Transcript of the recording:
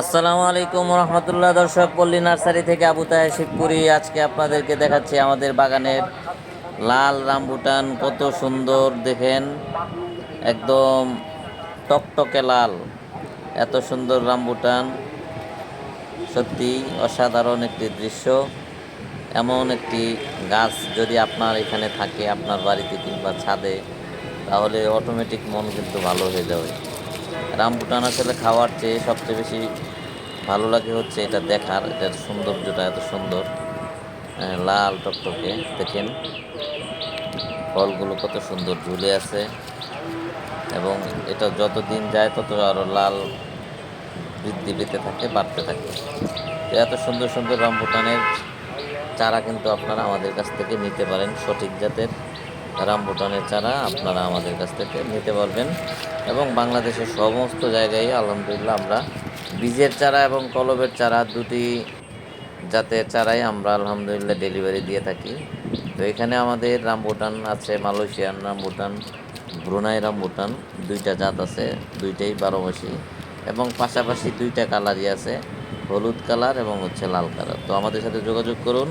আসসালামু আলাইকুম রহমতুল্লাহ, দর্শক, পল্লী নার্সারি থেকে আবু তাহের শিবপুরি। আজকে আপনাদেরকে দেখাচ্ছি আমাদের বাগানের লাল রামবুটান, কত সুন্দর, দেখেন, একদম টকটকে লাল, এত সুন্দর রামবুটান। সত্যি অসাধারণ একটি দৃশ্য, এমন একটি গাছ যদি আপনার এখানে থাকে, আপনার বাড়িতে কিংবা ছাদে, তাহলে অটোমেটিক মন কিন্তু ভালো হয়ে যাবে। রামবুটান আসলে খাওয়ার চেয়ে সবচেয়ে বেশি ভালো লাগে হচ্ছে এটা দেখার, এটার সৌন্দর্যটা এত সুন্দর। লাল টকটকে, দেখেন। ফলগুলো কত সুন্দর ঝুলে আছে। এবং এটা যত দিন যায় তত আরও লাল বৃদ্ধি পেতে থাকে, বাড়তে থাকে। এত সুন্দর সুন্দর রামবুটানের চারা কিন্তু আপনারা আমাদের কাছ থেকে নিতে পারেন সঠিক জাতের। রামবুটানের চারা আপনারা আমাদের কাছ থেকে নিতে পারবেন। এবং বাংলাদেশের সমস্ত জায়গায় আলহামদুলিল্লাহ আমরা বীজের চারা এবং কলবের চারা দুটি জাতের চারাই আমরা আলহামদুলিল্লাহ ডেলিভারি দিয়ে থাকি। তো এখানে আমাদের রামবুটান আছে, মালয়েশিয়ান রামবুটান ব্রুনাই রামবুটান দুইটা জাত আছে, দুইটাই বারো মাসি এবং পাশাপাশি দুইটা কালারই আছে, হলুদ কালার এবং হচ্ছে লাল কালার। তো আমাদের সাথে যোগাযোগ করুন।